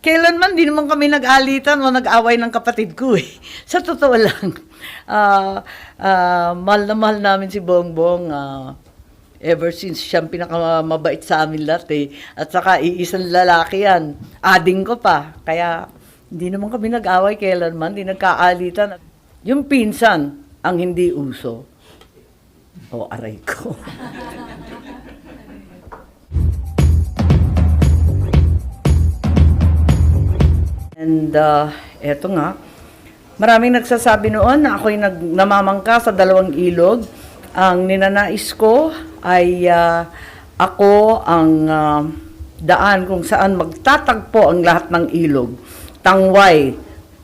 Kailanman di naman kami nag-alitan o nag-away ng kapatid ko eh. Sa totoo lang. Ah, ah, mahal na mahal namin si Bongbong. ah, ever since siyang pinakamabait sa amin lahat eh. At saka iisang lalaki yan. Ading ko pa. Kaya hindi naman kami nag-away kailanman. Hindi nagkaalitan. Yung pinsan ang hindi uso. O aray ko. And uh, eto nga, maraming nagsasabi noon na ako'y nag, namamangka sa dalawang ilog. Ang ninanais ko ay uh, ako ang uh, daan kung saan magtatagpo ang lahat ng ilog. Tangway,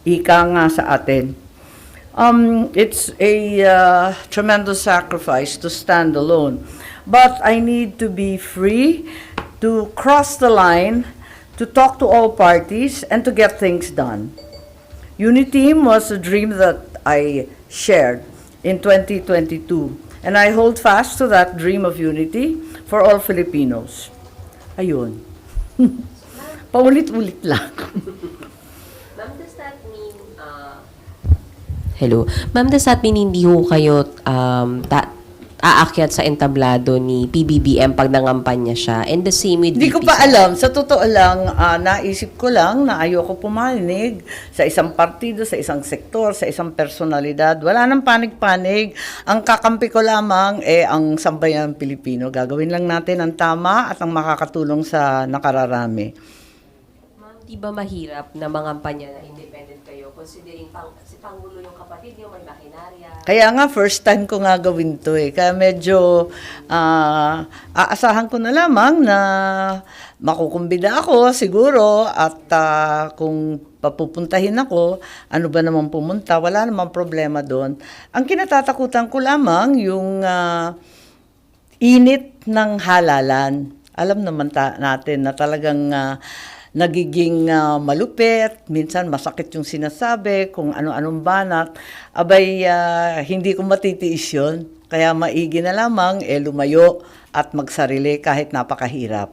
ika nga sa atin. Um, it's a uh, tremendous sacrifice to stand alone. But I need to be free to cross the line, to talk to all parties, and to get things done. Uniteam was a dream that I shared in 2022, and I hold fast to that dream of unity for all Filipinos. Ayun. Paulit-ulit lang. Ma'am, does that mean, uh, Hello. Ma'am, does that mean hindi ho kayo um, ta- aakyat sa entablado ni PBBM pag nangampanya siya? And the same with Hindi ko pa alam. Sa totoo lang, ah, naisip ko lang na ayoko pumanig sa isang partido, sa isang sektor, sa isang personalidad. Wala nang panig-panig. Ang kakampi ko lamang eh ang sambayan Pilipino. Gagawin lang natin ang tama at ang makakatulong sa nakararami. Di ba mahirap na mangampanya na independent kayo considering pang, si Pangulo yung kapatid niyo may makinarya? Kaya nga, first time ko nga gawin to eh. Kaya medyo ah, aasahan ko na lamang na makukumbida ako siguro at ah, kung papupuntahin ako, ano ba naman pumunta, wala namang problema doon. Ang kinatatakutan ko lamang yung ah, init ng halalan. Alam naman ta- natin na talagang ah, nagiging ah, malupit, minsan masakit yung sinasabi, kung ano-anong banat. Abay, ah, hindi ko matitiis yun. Kaya maigi na lamang, eh, lumayo at magsarili kahit napakahirap.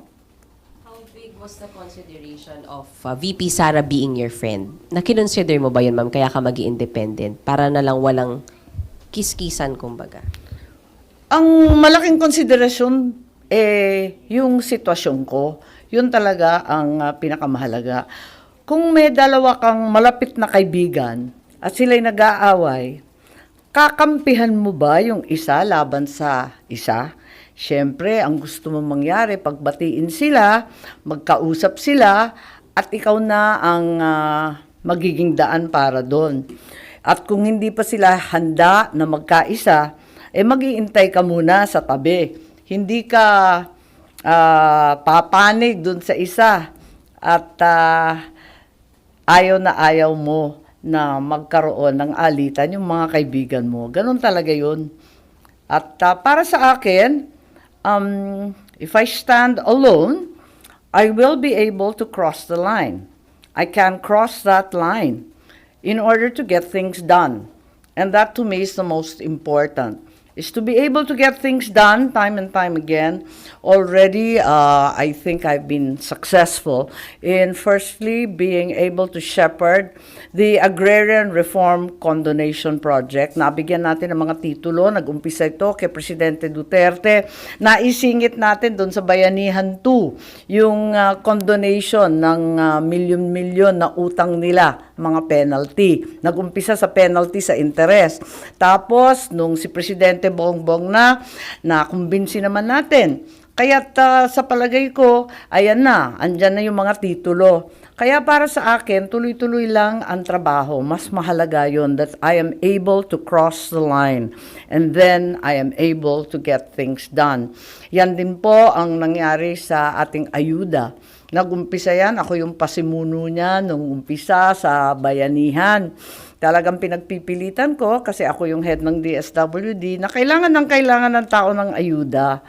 How big was the consideration of uh, VP Sara being your friend? Nakinonsider mo ba yun, ma'am, kaya ka mag independent Para na lang walang kiskisan, kumbaga. Ang malaking konsiderasyon, eh, yung sitwasyon ko. Yun talaga ang ah, pinakamahalaga. Kung may dalawa kang malapit na kaibigan at sila'y nag-aaway, kakampihan mo ba yung isa laban sa isa? Siyempre, ang gusto mo mangyari, pagbatiin sila, magkausap sila, at ikaw na ang ah, magiging daan para doon. At kung hindi pa sila handa na magkaisa, eh mag-iintay ka muna sa tabi. Hindi ka ah, papanig doon sa isa at ah, ayaw na ayaw mo na magkaroon ng alitan yung mga kaibigan mo. Ganon talaga yun. At ah, para sa akin, um, if I stand alone, I will be able to cross the line. I can cross that line in order to get things done. And that to me is the most important, is to be able to get things done time and time again. Already, uh, I think I've been successful in firstly being able to shepherd the Agrarian Reform Condonation Project. Nabigyan natin ng mga titulo, nag-umpisa ito kay Presidente Duterte. Naisingit natin doon sa Bayanihan 2, yung uh, condonation ng uh, milyon-milyon na utang nila, mga penalty. Nag-umpisa sa penalty sa interest. Tapos, nung si Presidente Bongbong na, nakumbinsi naman natin. Kaya sa palagay ko, ayan na, andyan na yung mga titulo. Kaya para sa akin, tuloy-tuloy lang ang trabaho. Mas mahalaga yon that I am able to cross the line. And then, I am able to get things done. Yan din po ang nangyari sa ating ayuda. Nagumpisa yan, ako yung pasimuno niya nung umpisa sa bayanihan. Talagang pinagpipilitan ko kasi ako yung head ng DSWD na kailangan ng kailangan ng tao ng ayuda.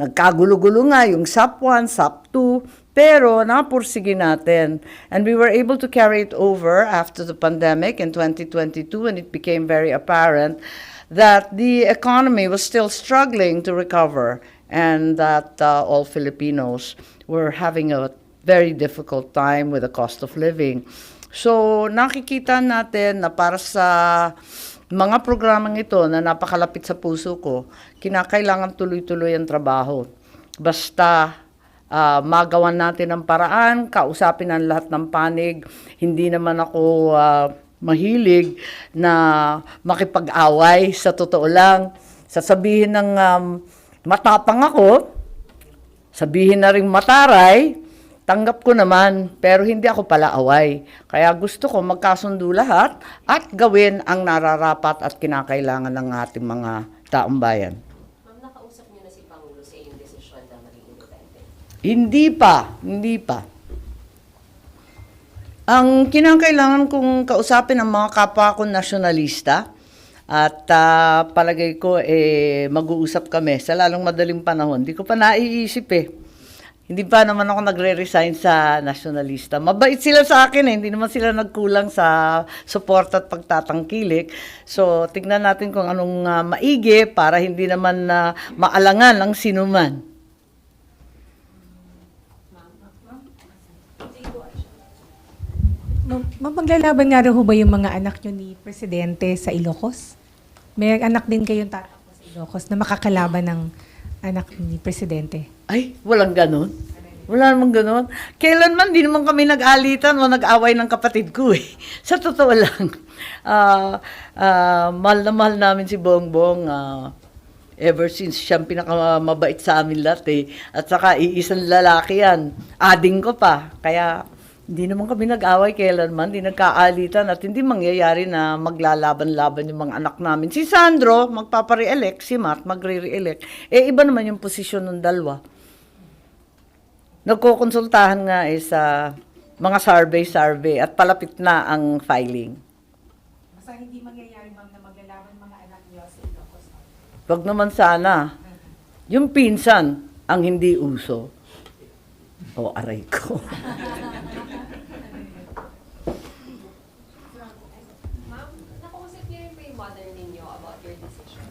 Nagkagulo-gulo nga yung SAP 1, SAP 2, pero napursige natin. And we were able to carry it over after the pandemic in 2022 and it became very apparent that the economy was still struggling to recover and that uh, all Filipinos were having a very difficult time with the cost of living. So, nakikita natin na para sa mga programang ito na napakalapit sa puso ko, kinakailangan tuloy-tuloy ang trabaho. Basta ah, magawan natin ang paraan, kausapin ang lahat ng panig. Hindi naman ako ah, mahilig na makipag-away sa totoo lang. Sasabihin ng um, matapang ako, sabihin na rin mataray, tanggap ko naman, pero hindi ako pala away. Kaya gusto ko magkasundo lahat at gawin ang nararapat at kinakailangan ng ating mga taong bayan. Ma'am, nakausap niyo na si Pangulo sa iyong desisyon na maging independent. Hindi pa, hindi pa. Ang kinakailangan kong kausapin ang mga kapwa ko nasyonalista at ah, palagay ko eh mag-uusap kami sa lalong madaling panahon. Hindi ko pa naiisip eh. Hindi pa naman ako nagre-resign sa nasyonalista. Mabait sila sa akin eh. Hindi naman sila nagkulang sa support at pagtatangkilik. So, tignan natin kung anong ah, maigi para hindi naman na maalangan ang sinuman. Ma- ma- maglalaban nga ho ba yung mga anak nyo ni Presidente sa Ilocos? May anak din kayong tatakbo sa Ilocos na makakalaban ng anak ni Presidente. Ay, walang ganon. Wala namang ganon. Kailanman, di naman kami nag-alitan o nag-away ng kapatid ko eh. Sa totoo lang. Ah, ah, mahal na mahal namin si Bongbong. ah, ever since siyang pinakamabait sa amin lahat eh. At saka iisang lalaki yan. Ading ko pa. Kaya hindi naman kami nag-away kailanman, hindi nagkaalitan at hindi mangyayari na maglalaban-laban yung mga anak namin. Si Sandro, magpapare-elect, si Matt, magre-re-elect. Eh, iba naman yung posisyon ng dalawa. Nagkukonsultahan nga eh sa mga survey-survey at palapit na ang filing. Basta hindi mangyayari ma'am na maglalaban mga anak niyo sa Ilocos. Wag naman sana. Yung pinsan ang hindi uso. O, aray ko. Ma'am, nakausap niyo rin po yung mother ninyo about your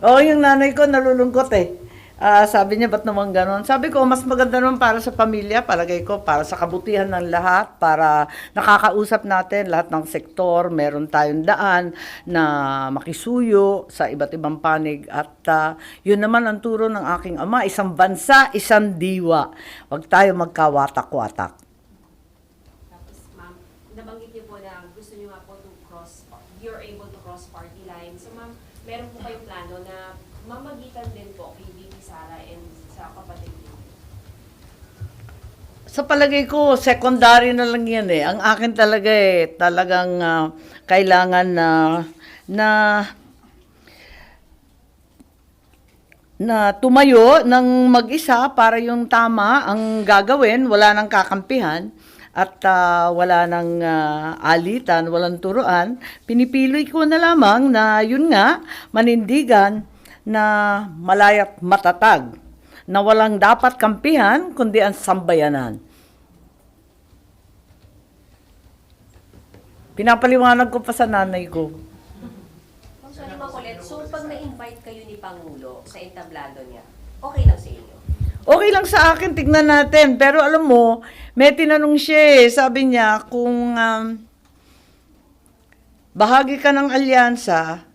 Oo, yung nanay ko nalulungkot eh. Ah, sabi niya, ba't naman ganon? Sabi ko, mas maganda naman para sa pamilya, palagay ko, para sa kabutihan ng lahat, para nakakausap natin lahat ng sektor, meron tayong daan na makisuyo sa iba't ibang panig. At ah, yun naman ang turo ng aking ama, isang bansa, isang diwa. Huwag tayo magkawatak-watak. Tapos, ma'am, nabanggit niyo po na gusto niyo nga po to cross, you're able to cross party lines. So, ma'am, meron po kayong plano na mamagitan din po kay Bibi Sara and sa kapatid niyo. Sa palagay ko, secondary na lang yan eh. Ang akin talaga eh, talagang ah, kailangan na na na tumayo ng mag-isa para yung tama ang gagawin, wala nang kakampihan at ah, wala nang ah, alitan, walang turuan. Pinipili ko na lamang na yun nga, manindigan na malayat matatag na walang dapat kampihan kundi ang sambayanan. Pinapaliwanag ko pa sa nanay ko. Sorry makulit. So, pag na-invite kayo ni Pangulo sa entablado niya, okay lang sa inyo? Okay lang sa akin, tignan natin. Pero alam mo, may tinanong siya eh. Sabi niya, kung um, bahagi ka ng alyansa,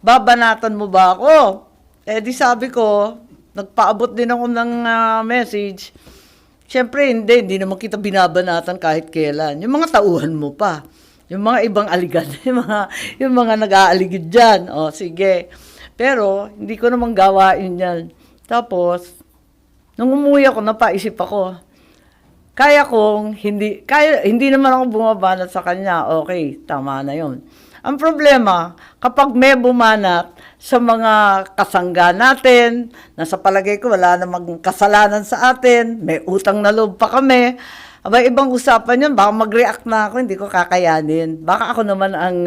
babanatan mo ba ako? Eh di sabi ko, nagpaabot din ako ng ah, message. Siyempre, hindi. Hindi naman kita binabanatan kahit kailan. Yung mga tauhan mo pa. Yung mga ibang aligad. Yung mga, yung mga nag-aaligid dyan. O, sige. Pero, hindi ko naman gawain yan. Tapos, nung umuwi ako, napaisip ako. Kaya kong hindi, kaya, hindi naman ako bumabanat sa kanya. Okay, tama na yon. Ang problema, kapag may bumanat sa mga kasangga natin, na sa palagay ko wala namang kasalanan sa atin, may utang na loob pa kami, aba ibang usapan yun, baka mag-react na ako, hindi ko kakayanin. Baka ako naman ang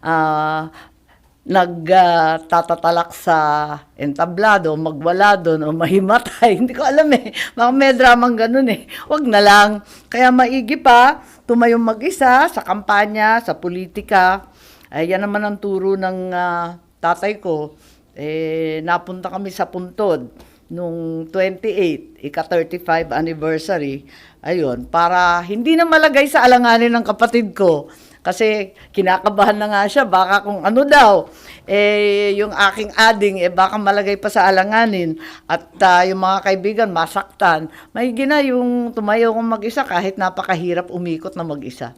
ah, ah, nagtatalak sa entablado, magwala doon o mahimatay. Hindi ko alam eh. Baka may dramang ganun eh. Wag na lang. Kaya maigi pa, tumayong mag-isa sa kampanya, sa politika. Ay, yan naman ang turo ng ah, tatay ko. Eh, napunta kami sa puntod nung 28, ika-35 anniversary, ayun, para hindi na malagay sa alanganin ng kapatid ko. Kasi kinakabahan na nga siya, baka kung ano daw, eh, yung aking ading, eh, baka malagay pa sa alanganin. At ah, yung mga kaibigan, masaktan. May gina yung tumayo kong mag-isa kahit napakahirap umikot na mag-isa.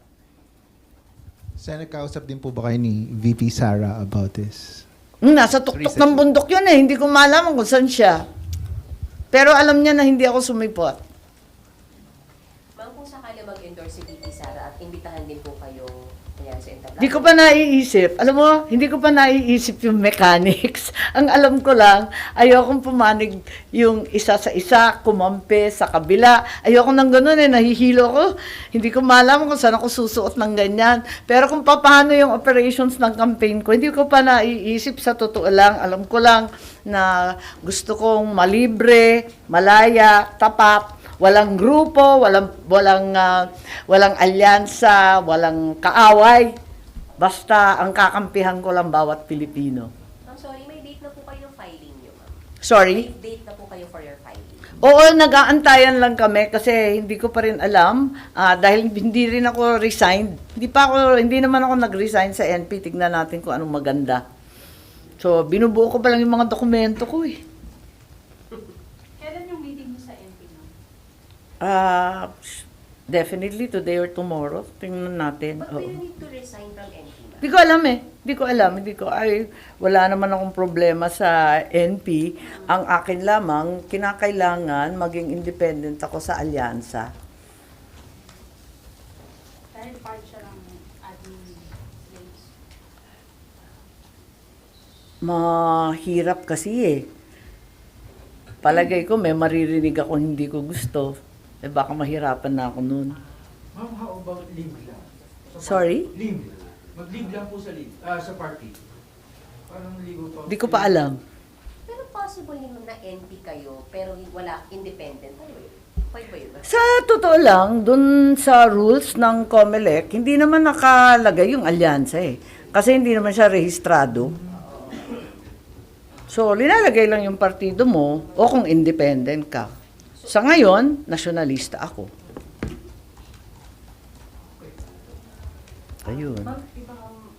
Sen, nagkausap din po ba kayo ni VP Sara about this? Hmm, Nasa tuktok ng bundok yun eh. Hindi ko malaman kung saan siya. Pero alam niya na hindi ako sumipot. Ma'am, kung sakali mag-endorse si VP Sara at imbitahan din po sa entablado. Hindi ko pa naiisip. Alam mo, hindi ko pa naiisip yung mechanics. Ang alam ko lang, ayokong pumanig yung isa sa isa, kumampi sa kabila. Ayoko nang ganun eh, nahihilo ko. Hindi ko malaman kung saan ako susuot ng ganyan. Pero kung paano yung operations ng campaign ko, hindi ko pa naiisip sa totoo lang. Alam ko lang na gusto kong malibre, malaya, tapat, walang grupo, walang walang ah, walang alyansa, walang kaaway. Basta ang kakampihan ko lang bawat Pilipino. Ma'am, sorry, may date na po kayo ng filing niyo, ma'am. Sorry. May date na po kayo for your filing. Oo, nag-aantayan lang kami kasi hindi ko pa rin alam ah, dahil hindi rin ako resigned. Hindi pa ako hindi naman ako nag-resign sa NP. Tignan natin kung anong maganda. So, binubuo ko pa lang yung mga dokumento ko eh. Kailan yung meeting mo sa NP, ma'am? Ah, definitely today or tomorrow. Tingnan natin. But will you need to resign from NP? Hindi ko alam eh. Hindi ko alam. Hindi ko, ay, wala naman akong problema sa NP. Ang akin lamang, kinakailangan maging independent ako sa alyansa. Dahil part siya ng admin. Mahirap kasi eh. Palagay ko may maririnig ako hindi ko gusto. Eh baka mahirapan na ako nun. Ma'am, how about leave lang? Sa Sorry? party? Leave. Mag-leave lang po sa leave, ah, sa party. Parang ligo pa. Hindi ko pa alam. Pero possible naman na NP kayo, pero wala independent. Pwede ba yun? Sa totoo lang, dun sa rules ng COMELEC, hindi naman nakalagay yung alyansa eh. Kasi hindi naman siya rehistrado. So, linalagay lang yung partido mo o kung independent ka. Sa ngayon, nasyonalista ako. Ayun. Ma'am, ibang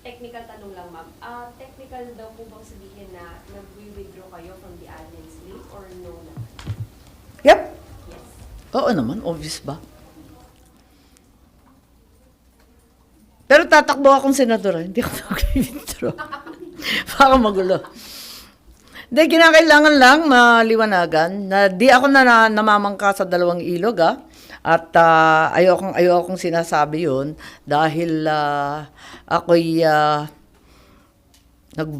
technical tanong lang, ma'am. Ah, technical daw po bang sabihin na nag-withdraw kayo from the admin slate or no na? Yep. Yes. Oo naman, obvious ba? Pero tatakbo akong senadora, hindi ako mag-withdraw. Baka magulo. Hindi, kinakailangan lang maliwanagan na di ako na, na namamangka sa dalawang ilog, ah. At ah, ayokong, ayokong sinasabi yun dahil ah, ako'y ah, nag,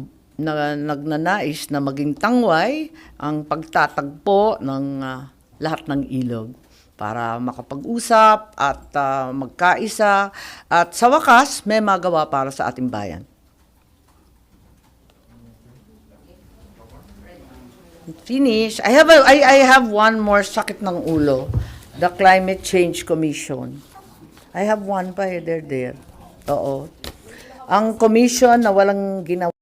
na, nagnanais na maging tangway ang pagtatagpo ng ah, lahat ng ilog para makapag-usap at ah, magkaisa at sa wakas may magawa para sa ating bayan. Finish. I have a, I, I have one more sakit ng ulo. The Climate Change Commission. I have one pa eh, there, there. Oo. Ang commission na walang ginawa